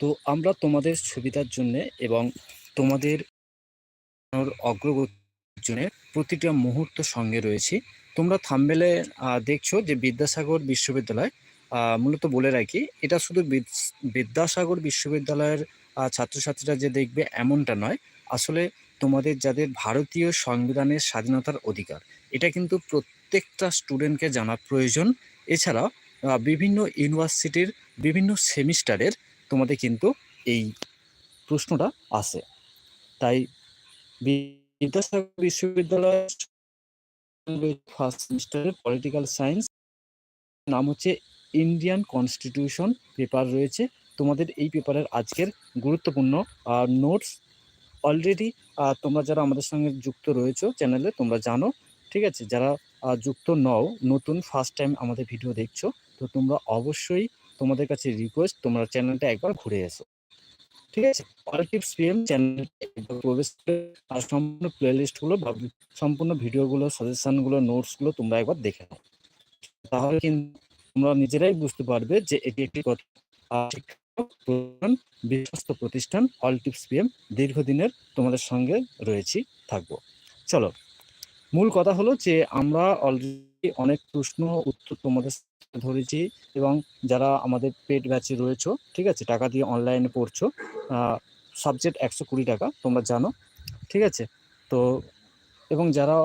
তো আমরা তোমাদের সুবিধার জন্য এবং তোমাদের অগ্রগতির জন্য প্রতিটা মুহূর্ত সঙ্গে রয়েছি। তোমরা থামবেলে দেখছ যে বিদ্যাসাগর বিশ্ববিদ্যালয় মূলত বলে রাখি, এটা শুধু বিদ্যাসাগর বিশ্ববিদ্যালয়ের ছাত্রছাত্রীরা যে দেখবে এমনটা নয়। আসলে তোমাদের যাদের ভারতীয় সংবিধানের স্বাধীনতার অধিকার, এটা কিন্তু প্রত্যেকটা স্টুডেন্টকে জানা প্রয়োজন। এছাড়া বিভিন্ন ইউনিভার্সিটির বিভিন্ন সেমিস্টারের তোমাদের কিন্তু এই প্রশ্নটা আসে তাই বিদ্যাসাগর বিশ্ববিদ্যালয় ফার্স্ট সেমিস্টারের পলিটিক্যাল সায়েন্স নাম হচ্ছে ইন্ডিয়ান কনস্টিটিউশন পেপার রয়েছে। তোমাদের এই পেপারের আজকের গুরুত্বপূর্ণ নোটস অলরেডি তোমরা যারা আমাদের সঙ্গে যুক্ত রয়েছো চ্যানেলে তোমরা জানো, ঠিক আছে? যারা যুক্ত নও, নতুন, ফার্স্ট টাইম আমাদের ভিডিও দেখছ, তো তোমরা অবশ্যই তোমাদের কাছে রিকোয়েস্ট তোমরা চ্যানেলটা একবার ঘুরে এসো। ঠিক আছে? অল পিএম চ্যানেল প্রবেশ করে আর সম্পূর্ণ প্লেলিস্টগুলো বা সম্পূর্ণ ভিডিওগুলো সাজেশনগুলো নোটসগুলো তোমরা একবার দেখে নাও। তাহলে কিন্তু তোমরা নিজেরাই বুঝতে পারবে যে এটি একটি বিশ্বস্ত প্রতিষ্ঠান অল পিএম দীর্ঘদিনের তোমাদের সঙ্গে রয়েছি, থাকব। চলো, মূল কথা হলো যে আমরা অলরেডি অনেক প্রশ্ন, উত্তর তোমাদের ধরেছি এবং যারা আমাদের পেড ব্যাচে রয়েছো, ঠিক আছে? টাকা দিয়ে অনলাইনে পড়ছো সাবজেক্ট একশো কুড়ি টাকা, তোমরা জানো, ঠিক আছে? তো, এবং যারা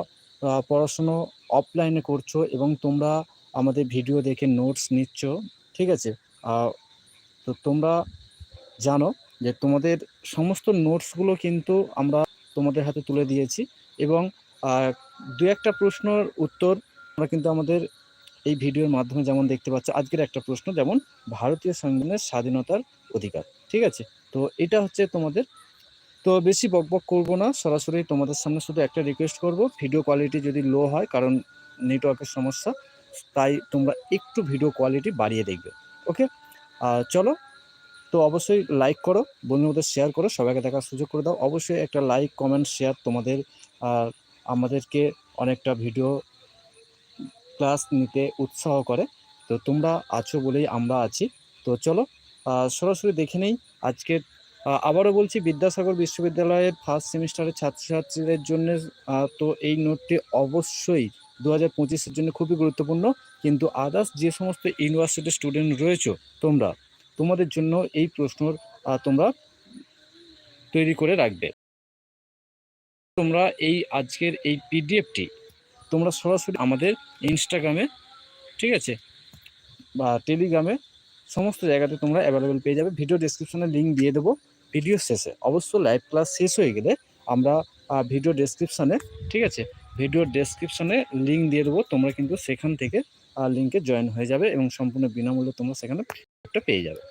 পড়াশুনো অফলাইনে করছ এবং তোমরা আমাদের ভিডিও দেখে নোটস নিচ্ছ, ঠিক আছে? তো তোমরা জানো যে তোমাদের সমস্ত নোটসগুলো কিন্তু আমরা তোমাদের হাতে তুলে দিয়েছি এবং দু একটা প্রশ্নের উত্তর আমরা কিন্তু আমাদের এই ভিডিওর মাধ্যমে যেমন দেখতে পাচ্ছ, আজকের একটা প্রশ্ন, যেমন ভারতীয় সংবিধানের স্বাধীনতার অধিকার, ঠিক আছে? তো এটা হচ্ছে তোমাদের। তো বেশি বকবক করব না, সরাসরি তোমাদের সামনে শুধু একটা রিকোয়েস্ট করব ভিডিও কোয়ালিটি যদি লো হয়, কারণ নেটওয়ার্কের সমস্যা, তাই তোমরা একটু ভিডিও কোয়ালিটি বাড়িয়ে দেখবে ওকে চলো, তো অবশ্যই লাইক করো, বন্ধুদের শেয়ার করো, সবাইকে দেখার সুযোগ করে দাও। অবশ্যই একটা লাইক কমেন্ট শেয়ার তোমাদের আমাদেরকে অনেকটা ভিডিও ক্লাস নিতে উৎসাহ করে। তো তোমরা আছো বলেই আমরা আছি। তো চলো সরাসরি দেখে নেই। আজকের আবারও বলছি বিদ্যাসাগর বিশ্ববিদ্যালয়ের ফার্স্ট সেমিস্টারের ছাত্রছাত্রীদের জন্য তো এই নোটটি অবশ্যই দু হাজার পঁচিশের জন্য খুবই গুরুত্বপূর্ণ। কিন্তু আদার্স যে সমস্ত ইউনিভার্সিটির স্টুডেন্ট রয়েছো তোমরা তোমাদের জন্য এই প্রশ্নর আহ, তোমরা তৈরি করে রাখবে। তোমরা এই আজকের এই পিডিএফটি তোমরা সরাসরি আমাদের ইনস্টাগ্রামে ঠিক আছে? বা টেলিগ্রামে সমস্ত জায়গাতে তোমরা অ্যাভেলেবেল পেয়ে যাবে। ভিডিও ডেসক্রিপশনে লিঙ্ক দিয়ে দেবো ভিডিও শেষে। অবশ্য লাইভ ক্লাস শেষ হয়ে গেলে আমরা ভিডিও ডেসক্রিপশনে ঠিক আছে? ভিডিও ডেসক্রিপশনে লিঙ্ক দিয়ে দেবো। তোমরা কিন্তু সেখান থেকে লিঙ্কে জয়েন হয়ে যাবে এবং সম্পূর্ণ বিনামূল্যে তোমরা সেখানে একটা পেয়ে যাবে।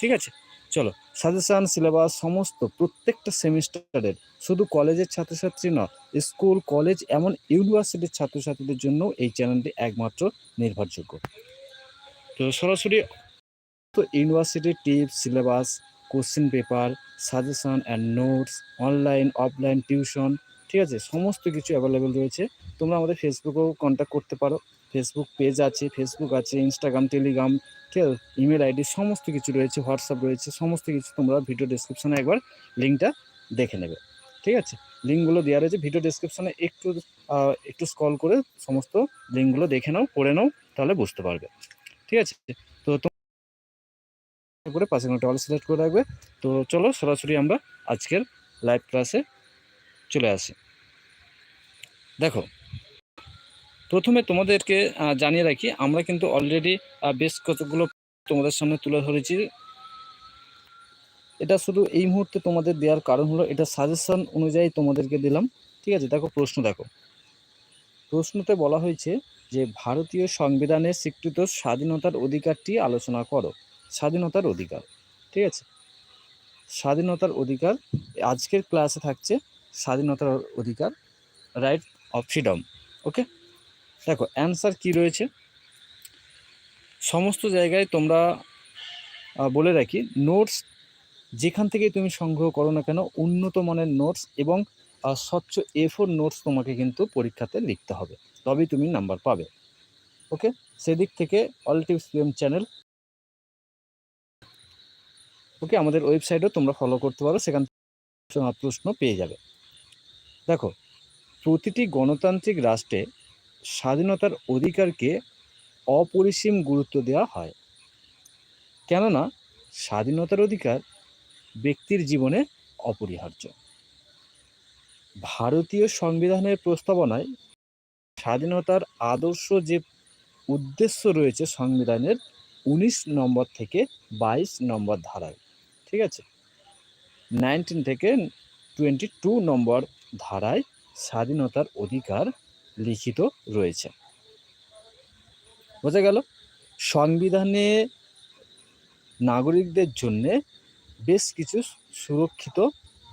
ঠিক আছে? চলো সাজেশান সিলেবাস সমস্ত প্রত্যেকটা সেমিস্টারের শুধু কলেজের ছাত্রছাত্রী নয় স্কুল কলেজ এমন ইউনিভার্সিটির ছাত্রছাত্রীদের জন্য এই চ্যানেলটি একমাত্র নির্ভরযোগ্য। তো সরাসরি, তো ইউনিভার্সিটির tips syllabus question paper suggestion and notes online offline tuition ঠিক আছে? সমস্ত কিছু অ্যাভেলেবেল রয়েছে। তোমরা আমাদের ফেসবুকেও কন্ট্যাক্ট করতে পারো। ফেসবুক পেজ আছে ফেসবুক আছে ইনস্টাগ্রাম টেলিগ্রাম ঠিক আছে ইমেল আইডি সমস্ত কিছু রয়েছে হোয়াটসঅ্যাপ রয়েছে, সমস্ত কিছু তোমরা ভিডিও ডিসক্রিপশনে একবার লিঙ্কটা দেখে নেবে, ঠিক আছে? লিঙ্কগুলো দেওয়া রয়েছে ভিডিও ডিসক্রিপশনে একটু একটু স্কল করে সমস্ত লিঙ্কগুলো দেখে নাও, পড়ে নাও, তাহলে বুঝতে পারবে, ঠিক আছে? তো তোমরা করে পাশে একটা অল সিলেক্ট করে রাখবে, তো চলো সরাসরি আমরা আজকের লাইভ ক্লাসে চলে আসি। দেখো প্রথমে তোমাদেরকে জানিয়ে রাখি, আমরা কিন্তু অলরেডি বেশ কতগুলো তোমাদের সামনে তুলে ধরেছি। এটা শুধু এই মুহূর্তে তোমাদের দেওয়ার কারণ হলো, এটা সাজেশন অনুযায়ী তোমাদেরকে দিলাম। ঠিক আছে, দেখো প্রশ্ন দেখো। প্রশ্নতে বলা হয়েছে যে, ভারতীয় সংবিধানে স্বীকৃত স্বাধীনতার অধিকারটি আলোচনা করো। স্বাধীনতার অধিকার। ঠিক আছে? স্বাধীনতার অধিকার, আজকের ক্লাসে থাকছে স্বাধীনতার অধিকার রাইট অফ ফ্রিডম ওকে দেখো অ্যান্সার কি রয়েছে? সমস্ত জায়গায় তোমরা বলে রাখি নোটস যেখান থেকে তুমি সংগ্রহ করো না কেন, উন্নত মানের নোটস এবং স্বচ্ছ এ ফোর নোটস তোমাকে কিন্তু পরীক্ষাতে লিখতে হবে। তবেই তুমি নাম্বার পাবে। ওকে সেদিক থেকে অল টিপস চ্যানেল ওকে আমাদের ওয়েবসাইটও তোমরা ফলো করতে পারো। সেখান থেকে প্রশ্ন পেয়ে যাবে। দেখো, প্রতিটি গণতান্ত্রিক রাষ্ট্রে স্বাধীনতার অধিকারকে অপরিসীম গুরুত্ব দেওয়া হয়। কেননা, স্বাধীনতার অধিকার ব্যক্তির জীবনে অপরিহার্য। ভারতীয় সংবিধানের প্রস্তাবনায় স্বাধীনতার আদর্শ যে উদ্দেশ্য রয়েছে সংবিধানের উনিশ নম্বর থেকে বাইশ নম্বর ধারায়, ঠিক আছে? নাইনটিন থেকে টোয়েন্টি টু নম্বর ধারায় স্বাধীনতার অধিকার লিখিত রয়েছে। বোঝা গেল? সংবিধানে নাগরিকদের জন্য বেশ কিছু সুরক্ষিত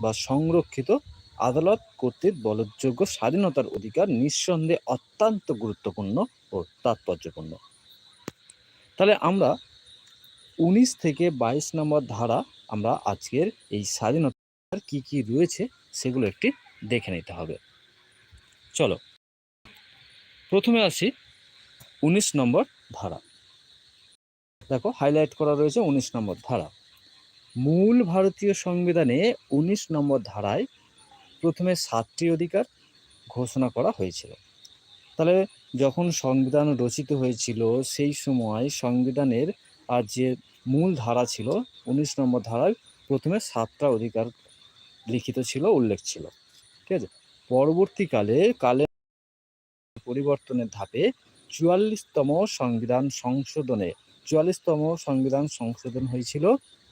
বা সংরক্ষিত আদালত কর্তৃক বলযোগ্য স্বাধীনতার অধিকার নিঃসন্দেহে অত্যন্ত গুরুত্বপূর্ণ ও তাৎপর্যপূর্ণ। তাহলে আমরা উনিশ থেকে বাইশ নম্বর ধারা আমরা আজকের এই স্বাধীনতার কি কি রয়েছে সেগুলো একটি দেখে নিতে হবে। চলো প্রথমে আসি উনিশ নম্বর ধারা। দেখো হাইলাইট করা রয়েছে উনিশ নম্বর ধারা। মূল ভারতীয় সংবিধানে উনিশ নম্বর ধারায় প্রথমে সাতটি অধিকার ঘোষণা করা হয়েছিল। তাহলে যখন সংবিধান রচিত হয়েছিল, সেই সময় সংবিধানের আর যে মূল ধারা ছিল, উনিশ নম্বর ধারায় প্রথমে সাতটা অধিকার লিখিত ছিল, উল্লেখ ছিল। ঠিক আছে? পরবর্তীকালে কালে পরিবর্তনের ধাপে চুয়াল্লিশতম সংবিধান সংশোধনে, চুয়াল্লিশতম সংবিধান সংশোধন হয়েছিল,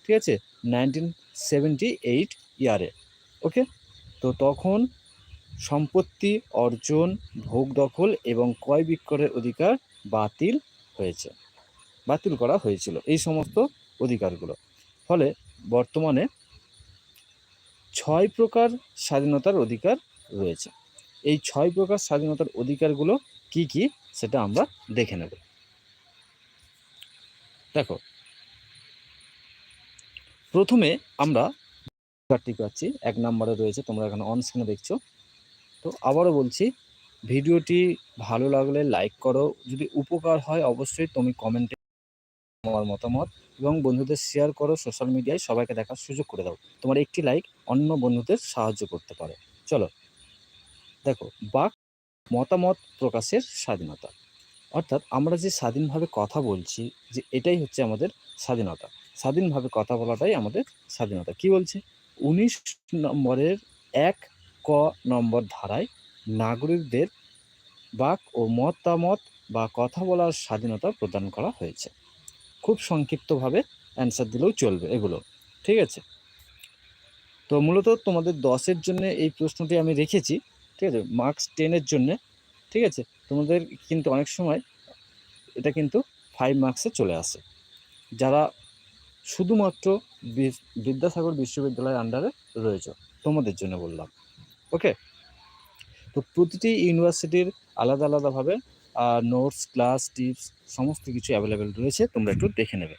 ঠিক আছে, নাইনটিন সেভেন্টি এইট ইয়ারে, ওকে? তো তখন সম্পত্তি অর্জন, ভোগ দখল এবং ক্রয় বিক্রয়ের অধিকার বাতিল হয়েছে, বাতিল করা হয়েছিল, এই সমস্ত অধিকারগুলো। ফলে বর্তমানে ছয় প্রকার স্বাধীনতার অধিকার রয়েছে। এই ছয় প্রকার স্বাধীনতার অধিকারগুলো কি কি সেটা আমরা দেখে নেব। দেখো, প্রথমে আমরা অধিকারটি পাচ্ছি, এক নম্বরে রয়েছে, তোমরা এখানে অন স্ক্রিনে দেখছ। তো আবারও বলছি, ভিডিওটি ভালো লাগলে লাইক করো। যদি উপকার হয়, অবশ্যই তুমি কমেন্টে তোমার মতামত এবং বন্ধুদের শেয়ার করো। সোশ্যাল মিডিয়ায় সবাইকে দেখার সুযোগ করে দাও। তোমার একটি লাইক অন্য বন্ধুদের সাহায্য করতে পারে। চলো দেখো, বাক মতামত প্রকাশের স্বাধীনতা। অর্থাৎ আমরা যে স্বাধীনভাবে কথা বলছি যে এটাই হচ্ছে আমাদের স্বাধীনতা। স্বাধীনভাবে কথা বলাটাই আমাদের স্বাধীনতা। কি বলছে? উনিশ নম্বরের এক ক নম্বর ধারায় নাগরিকদের বাক ও মতামত বা কথা বলার স্বাধীনতা প্রদান করা হয়েছে। খুব সংক্ষিপ্তভাবে অ্যান্সার দিলেও চলবে এগুলো। ঠিক আছে? তো মূলত তোমাদের দশের জন্য এই প্রশ্নটি আমি রেখেছি। ঠিক আছে? মার্কস টেনের জন্য, ঠিক আছে? তোমাদের কিন্তু অনেক সময় এটা কিন্তু ফাইভ মার্কসে চলে আসে। যারা শুধুমাত্র বিদ্যাসাগর বিশ্ববিদ্যালয়ের আন্ডারে রয়েছে, তোমাদের জন্য বললাম। ওকে তো প্রতিটি ইউনিভার্সিটির আলাদা আলাদাভাবে নোটস ক্লাস টিপস সমস্ত কিছু অ্যাভেলেবেল রয়েছে, তোমরা একটু দেখে নেবে।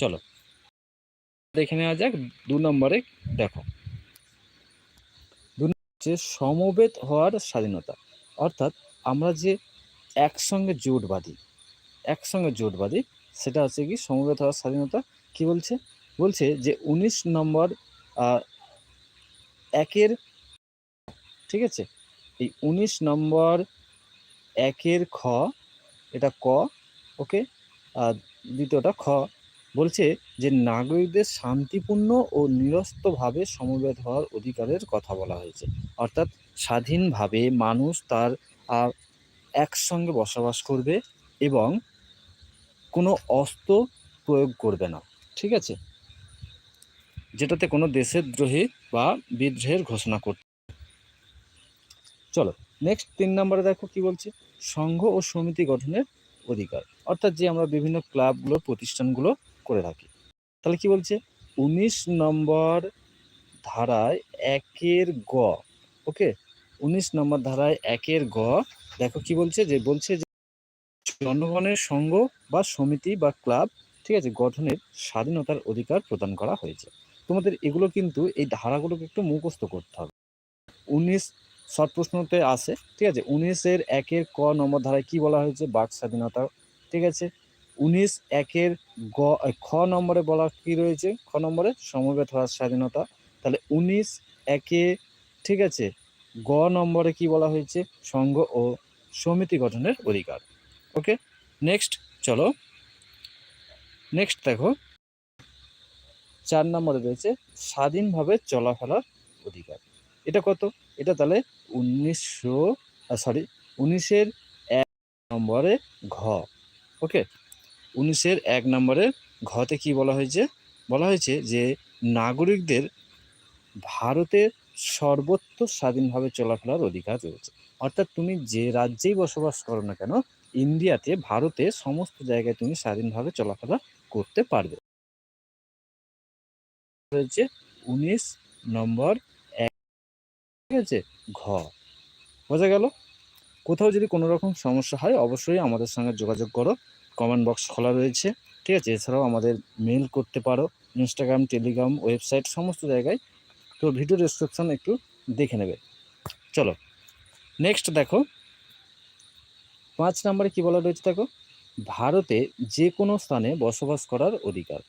চলো। দেখে নেওয়া যাক, দু নম্বরে দেখো। হচ্ছে সমবেত হওয়ার স্বাধীনতা। অর্থাৎ আমরা যে একসঙ্গে জোট বাঁধি একসঙ্গে জোট বাঁধি সেটা হচ্ছে কি সমবেত হওয়ার স্বাধীনতা। কি বলছে? বলছে যে উনিশ নম্বর একের, ঠিক আছে? এই উনিশ নম্বর একের খ, এটা ক, ওকে? আর দ্বিতীয়টা খ। বলছে যে নাগরিকদের শান্তিপূর্ণ ও নিরস্তভাবে সমবেত হওয়ার অধিকারের কথা বলা হয়েছে। অর্থাৎ স্বাধীনভাবে মানুষ তার একসঙ্গে বসবাস করবে এবং কোনো অস্ত্র প্রয়োগ করবে না, ঠিক আছে? যেটাতে কোনো দেশের দ্রোহী বা বিদ্রোহের ঘোষণা করতে চলো নেক্সট তিন নম্বরে দেখো কি বলছে? সংঘ ও সমিতি গঠনের অধিকার। অর্থাৎ যে আমরা বিভিন্ন ক্লাবগুলো, প্রতিষ্ঠানগুলো করে রাখি। তাহলে কি বলছে? উনিশ নম্বর ধারায় একের গ, ওকে? উনিশ নম্বর ধারায় একের গ, দেখো কি বলছে যে বলছে যে জনগণের সংঘ বা সমিতি বা ক্লাব, ঠিক আছে, গঠনের স্বাধীনতার অধিকার প্রদান করা হয়েছে। তোমাদের এগুলো কিন্তু এই ধারাগুলোকে একটু মুখস্থ করতে হবে। উনিশ শর্ট প্রশ্নতে আসে ঠিক আছে? উনিশের একের ক নম্বর ধারায় কি বলা হয়েছে? বাক স্বাধীনতা, ঠিক আছে? উনিশ একের গ, খ নম্বরে বলা কি রয়েছে? খ নম্বরে সমবেত হওয়ার স্বাধীনতা। তাহলে উনিশ একে, ঠিক আছে, গ নম্বরে কি বলা হয়েছে? সংঘ ও সমিতি গঠনের অধিকার। ওকে, নেক্সট, চলো। নেক্সট দেখো। চার নম্বরে রয়েছে, স্বাধীনভাবে চলাফেরার অধিকার। এটা কত? এটা তাহলে উনিশশো সরি উনিশের এক নম্বরে ঘ। ওকে উনিশের এক নম্বরে ঘতে কি বলা হয়েছে? বলা হয়েছে যে, নাগরিকদের ভারতের সর্বত্র স্বাধীনভাবে চলাফেরার অধিকার রয়েছে। অর্থাৎ তুমি যে রাজ্যেই বসবাস করো না কেন, ইন্ডিয়াতে, ভারতে সমস্ত জায়গায় তুমি স্বাধীনভাবে চলাফেরা করতে পারবে। রয়েছে উনিশ নম্বর এক, ঠিক আছে? ঘ। বোঝা গেল? কোথাও যদি কোনো রকম সমস্যা হয়, অবশ্যই আমাদের সঙ্গে যোগাযোগ করো। কমেন্ট বক্স খোলা রয়েছে, ঠিক আছে? এছাড়াও আমাদের মেল করতে পারো ইনস্টাগ্রাম টেলিগ্রাম ওয়েবসাইট সমস্ত জায়গায়। তো ভিডিও ডিসক্রিপশন একটু দেখে নেবে। চলো নেক্সট দেখো। পাঁচ নম্বরে কি বলা রয়েছে দেখো? ভারতে যে কোনো স্থানে বসবাস করার অধিকার।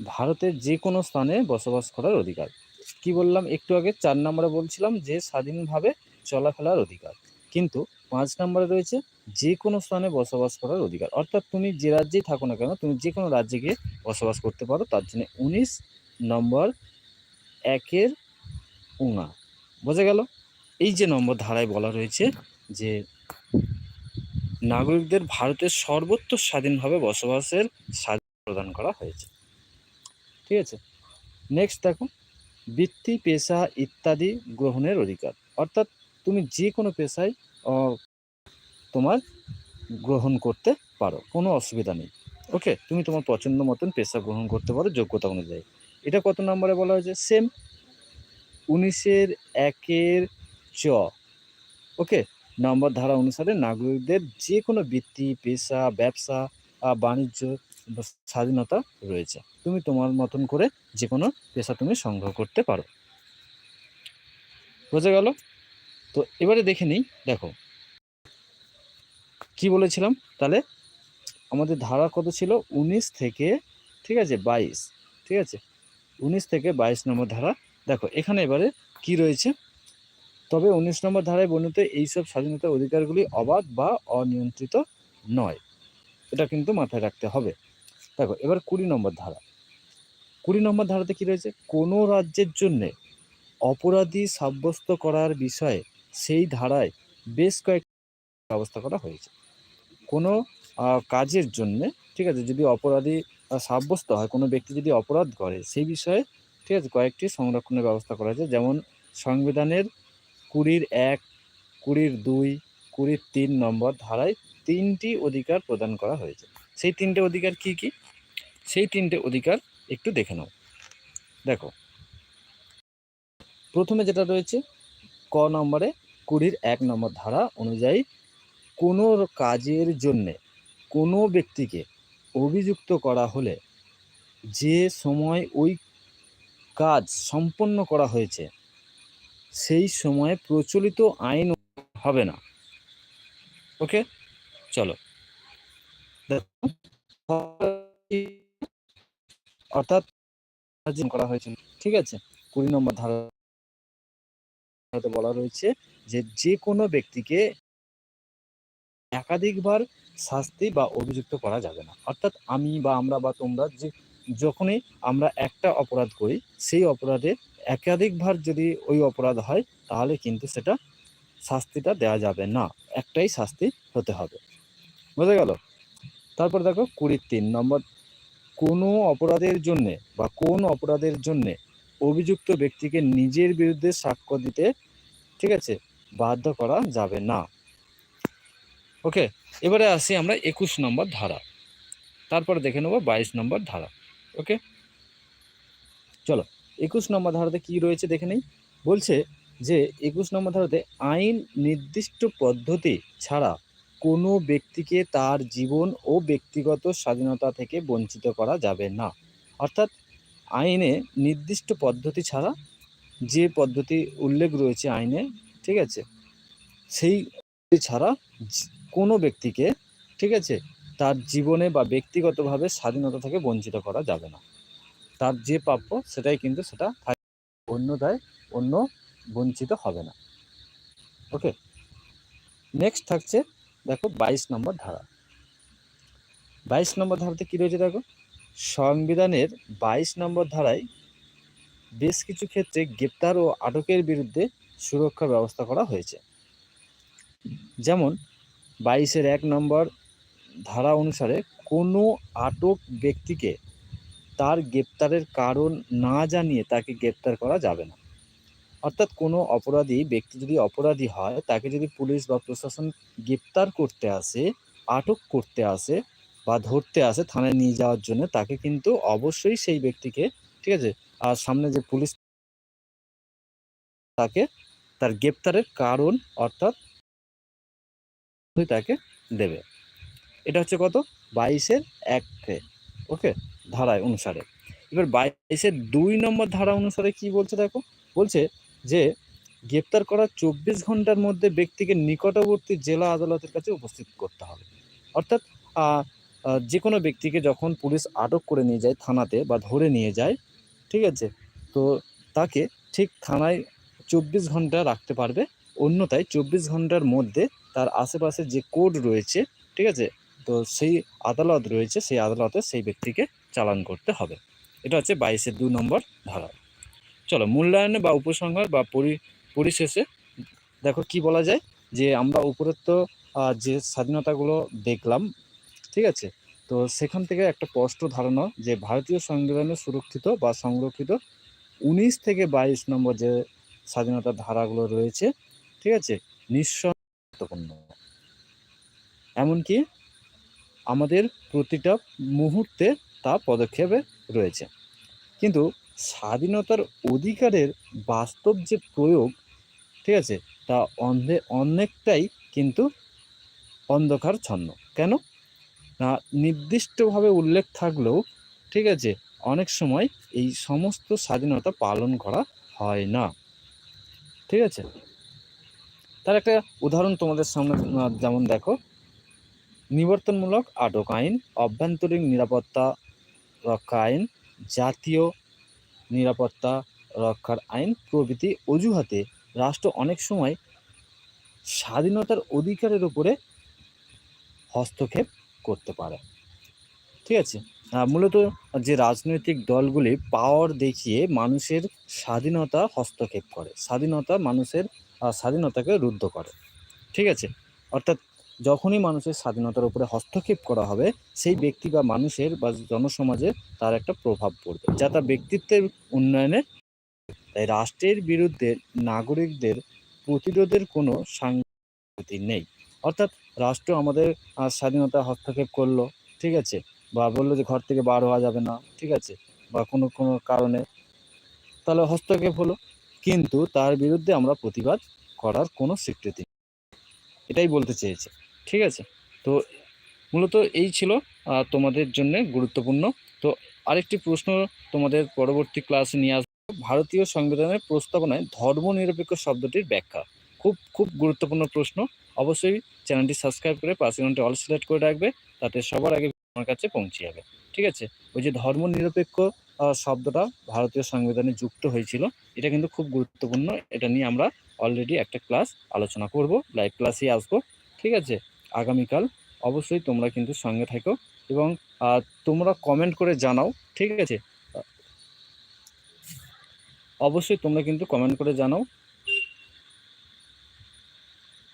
ভারতের যে কোনো স্থানে বসবাস করার অধিকার। কি বললাম? একটু আগে চার নম্বরে বলছিলাম যে স্বাধীনভাবে চলাফেরার অধিকার। কিন্তু পাঁচ নম্বরে রয়েছে যে কোনো স্থানে বসবাস করার অধিকার। অর্থাৎ তুমি যে রাজ্যেই থাকো না কেন, তুমি যে কোনো রাজ্যে গিয়ে বসবাস করতে পারো। তার জন্য উনিশ নম্বর একের উঙা। বোঝা গেল? এই যে নম্বর ধারায় বলা রয়েছে যে নাগরিকদের ভারতের সর্বত্র স্বাধীনভাবে বসবাসের স্বাধীন প্রদান করা হয়েছে। ঠিক আছে? নেক্সট দেখো। বৃত্তি, পেশা ইত্যাদি গ্রহণের অধিকার। অর্থাৎ তুমি যে কোনো পেশায় তোমার গ্রহণ করতে পারো, কোনো অসুবিধা নেই। ওকে তুমি তোমার পছন্দ মতন পেশা গ্রহণ করতে পারো যোগ্যতা অনুযায়ী। এটা কত নম্বরে বলা হয়েছে? সেম উনিশের একের চ। ওকে নম্বর ধারা অনুসারে নাগরিকদের যে কোনো বৃত্তি, পেশা, ব্যবসা বাণিজ্য স্বাধীনতা রয়েছে। তুমি তোমার মতন করে যে কোনো পেশা তুমি সংগ্রহ করতে পারো। বোঝা গেল? তো এবারে দেখে নিই, দেখো। কি বলেছিলাম? তাহলে আমাদের ধারা কত ছিল? উনিশ থেকে, ঠিক আছে, বাইশ, ঠিক আছে? উনিশ থেকে বাইশ নম্বর ধারা। দেখো, এখানে এবারে কি রয়েছে? তবে উনিশ নম্বর ধারায় বর্ণিত এইসব স্বাধীনতা অধিকারগুলি অবাধ বা অনিয়ন্ত্রিত নয়। এটা কিন্তু মাথায় রাখতে হবে। দেখো, এবার কুড়ি নম্বর ধারা। কুড়ি নম্বর ধারাতে কি রয়েছে? কোনো রাজ্যের জন্যে অপরাধী সাব্যস্ত করার বিষয়ে সেই ধারায় বেশ কয়েক ব্যবস্থা করা হয়েছে। কোনো কাজের জন্যে, ঠিক আছে, যদি অপরাধী সাব্যস্ত হয়, কোনো ব্যক্তি যদি অপরাধ করে, সেই বিষয়ে, ঠিক আছে, কয়েকটি সংরক্ষণের ব্যবস্থা করা হয়েছে। যেমন সংবিধানের কুড়ির এক, কুড়ির দুই, কুড়ির তিন নম্বর ধারায় তিনটি অধিকার প্রদান করা হয়েছে। সেই তিনটে অধিকার কি কি? সেই তিনটে অধিকার একটু দেখে নাও। দেখো, প্রথমে যেটা রয়েছে, ক নম্বরে কুড়ির এক নম্বর ধারা অনুযায়ী কোনো কাজের জন্যে কোনো ব্যক্তিকে অভিযুক্ত করা হলে যে সময় ওই কাজ সম্পন্ন করা হয়েছে, সেই সময়ে প্রচলিত আইন হবে না। ওকে? চলো। অর্থাৎ করা হয়েছিল ঠিক আছে? কুড়ি নম্বর ধারাতে বলা রয়েছে যে যে কোনো ব্যক্তিকে একাধিকবার শাস্তি বা অভিযুক্ত করা যাবে না। অর্থাৎ আমি বা আমরা বা তোমরা যে যখনই আমরা একটা অপরাধ করি, সেই অপরাধে একাধিকবার যদি ওই অপরাধ হয়, তাহলে কিন্তু সেটা শাস্তিটা দেওয়া যাবে না। একটাই শাস্তি হতে হবে। বোঝা গেল? তারপর দেখো কুড়ির তিন নম্বর। কোনো অপরাধের জন্যে বা কোন অপরাধের জন্যে অভিযুক্ত ব্যক্তিকে নিজের বিরুদ্ধে সাক্ষ্য দিতে, ঠিক আছে, বাধ্য করা যাবে না। ওকে, এবারে আসি আমরা একুশ নম্বর ধারা। তারপরে দেখে নেব বাইশ নম্বর ধারা, ওকে? চলো, একুশ নম্বর ধারাতে কি রয়েছে দেখে নেই? বলছে যে একুশ নম্বর ধারাতে আইন নির্দিষ্ট পদ্ধতি ছাড়া কোনো ব্যক্তিকে তার জীবন ও ব্যক্তিগত স্বাধীনতা থেকে বঞ্চিত করা যাবে না। অর্থাৎ আইনে নির্দিষ্ট পদ্ধতি ছাড়া যে পদ্ধতি উল্লেখ রয়েছে আইনে, ঠিক আছে? সেই ছাড়া কোনো ব্যক্তিকে, ঠিক আছে, তার জীবনে বা ব্যক্তিগতভাবে স্বাধীনতা থেকে বঞ্চিত করা যাবে না। তার যে প্রাপ্য সেটাই কিন্তু সেটা থাকবে অন্যদায় অন্য বঞ্চিত হবে না। ওকে? নেক্সট থাকছে, দেখো বাইশ নম্বর ধারা। বাইশ নম্বর ধারাতে কী রয়েছে দেখো? সংবিধানের বাইশ নম্বর ধারায় বেশ কিছু ক্ষেত্রে গ্রেপ্তার ও আটকের বিরুদ্ধে সুরক্ষা ব্যবস্থা করা হয়েছে। যেমন বাইশের এক নম্বর ধারা অনুসারে কোনো আটক ব্যক্তিকে তার গ্রেপ্তারের কারণ না জানিয়ে তাকে গ্রেপ্তার করা যাবে না। অর্থাৎ কোনো অপরাধী, ব্যক্তি যদি অপরাধী হয়, তাকে যদি পুলিশ বা প্রশাসন গ্রেপ্তার করতে আসে, আটক করতে আসে বা ধরতে আসে থানায় নিয়ে যাওয়ার জন্য, তাকে কিন্তু অবশ্যই সেই ব্যক্তিকে, ঠিক আছে, আর সামনে যে পুলিশ তাকে তার গ্রেপ্তারের কারণ, অর্থাৎ তাকে দেবে। এটা হচ্ছে কত? বাইশের একে ওকে? ধারায় অনুসারে। এবার বাইশের দুই নম্বর ধারা অনুসারে কি বলছে দেখো? বলছে যে, গ্রেপ্তার করার চব্বিশ ঘণ্টার মধ্যে ব্যক্তিকে নিকটবর্তী জেলা আদালতের কাছে উপস্থিত করতে হবে। অর্থাৎ যে কোনো ব্যক্তিকে যখন পুলিশ আটক করে নিয়ে যায় থানাতে বা ধরে নিয়ে যায়, ঠিক আছে? তো তাকে ঠিক থানায় চব্বিশ ঘণ্টা রাখতে পারবে। অন্যথায় চব্বিশ ঘণ্টার মধ্যে তার আশেপাশে যে কোড রয়েছে, ঠিক আছে? তো সেই আদালত রয়েছে, সেই আদালতে সেই ব্যক্তিকে চালান করতে হবে। এটা হচ্ছে বাইশের দু নম্বর ধারা। চলো, মূল্যায়নে বা উপসংহার বা পরি, পরিশেষে দেখো কি বলা যায়? যে আমরা উপরের তো যে স্বাধীনতাগুলো দেখলাম, ঠিক আছে? তো সেখান থেকে একটা স্পষ্ট ধারণা যে ভারতীয় সংবিধানে সুরক্ষিত বা সংরক্ষিত উনিশ থেকে বাইশ নম্বর যে স্বাধীনতার ধারাগুলো রয়েছে, ঠিক আছে? নিঃসন্দেহে গুরুত্বপূর্ণ। এমনকি আমাদের প্রতিটা মুহূর্তে তা পদক্ষেপে রয়েছে। কিন্তু স্বাধীনতার অধিকারের বাস্তব যে প্রয়োগ, ঠিক আছে, তা অন্ধে, অনেকটাই কিন্তু অন্ধকার ছন্ন। কেন? না, নির্দিষ্টভাবে উল্লেখ থাকলেও, ঠিক আছে, অনেক সময় এই সমস্ত স্বাধীনতা পালন করা হয় না। ঠিক আছে? তার একটা উদাহরণ তোমাদের সামনে যেমন দেখো। নিবর্তনমূলক আটক আইন, অভ্যন্তরীণ নিরাপত্তা রক্ষা আইন, জাতীয় নিরাপত্তা রক্ষার আইন, প্রভৃতি অজুহাতে রাষ্ট্র অনেক সময় স্বাধীনতার অধিকারের উপরে হস্তক্ষেপ করতে পারে। ঠিক আছে? মূলত যে রাজনৈতিক দলগুলি পাওয়ার দেখিয়ে মানুষের স্বাধীনতা হস্তক্ষেপ করে, স্বাধীনতা মানুষের স্বাধীনতাকে রুদ্ধ করে। ঠিক আছে? অর্থাৎ যখনই মানুষের স্বাধীনতার উপরে হস্তক্ষেপ করা হবে, সেই ব্যক্তি বা মানুষের বা জনসমাজে তার একটা প্রভাব পড়বে, যা তার ব্যক্তিত্বের উন্নয়নে তাই রাষ্ট্রের বিরুদ্ধে নাগরিকদের প্রতিরোধের কোনো সাংগতি নেই। অর্থাৎ রাষ্ট্র আমাদের স্বাধীনতা হস্তক্ষেপ করল, ঠিক আছে? বা বলল যে ঘর থেকে বার হওয়া যাবে না, ঠিক আছে? বা কোনো কোনো কারণে তাহলে হস্তক্ষেপ হলো। কিন্তু তার বিরুদ্ধে আমরা প্রতিবাদ করার কোনো স্বীকৃতি এটাই বলতে চেয়েছে, ঠিক আছে? তো মূলত এই ছিল তোমাদের জন্য গুরুত্বপূর্ণ। তো আরেকটি প্রশ্ন তোমাদের পরবর্তী ক্লাসে নিয়ে আসব। ভারতীয় সংবিধানের প্রস্তাবনায় ধর্মনিরপেক্ষ শব্দটির ব্যাখ্যা। খুব খুব গুরুত্বপূর্ণ প্রশ্ন। অবশ্যই চ্যানেলটি সাবস্ক্রাইব করে পাশে ঘণ্টা অল সিলেক্ট করে রাখবে, তাতে সবার আগে আমার কাছে পৌঁছে যাবে, ঠিক আছে? ওই যে ধর্মনিরপেক্ষ শব্দটা ভারতীয় সংবিধানে যুক্ত হয়েছিল। এটা কিন্তু খুব গুরুত্বপূর্ণ। এটা নিয়ে আমরা অলরেডি একটা ক্লাস আলোচনা করব। লাইভ ক্লাসেই আসব। ঠিক আছে? আগামীকাল অবশ্যই তোমরা কিন্তু সঙ্গে থাকো এবং তোমরা কমেন্ট করে জানাও। ঠিক আছে? অবশ্যই তোমরা কিন্তু কমেন্ট করে জানাও।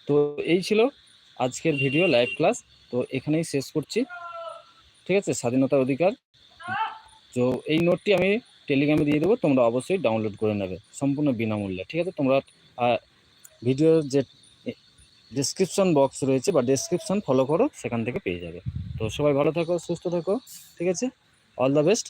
তো এই ছিল আজকের ভিডিও লাইভ ক্লাস তো এখানেই শেষ করছি। ঠিক আছে? স্বাধীনতার অধিকার। তো এই নোটটি আমি টেলিগ্রামে দিয়ে দেবো, তোমরা অবশ্যই ডাউনলোড করে নেবে, সম্পূর্ণ বিনামূল্যে, ঠিক আছে? তোমরা ভিডিওর যে ডিসক্রিপশন বক্স রয়েছে বা ডিসক্রিপশন ফলো করো, সেখান থেকে পেয়ে যাবে। তো সবাই ভালো থাকো, সুস্থ থাকো, ঠিক আছে? All the best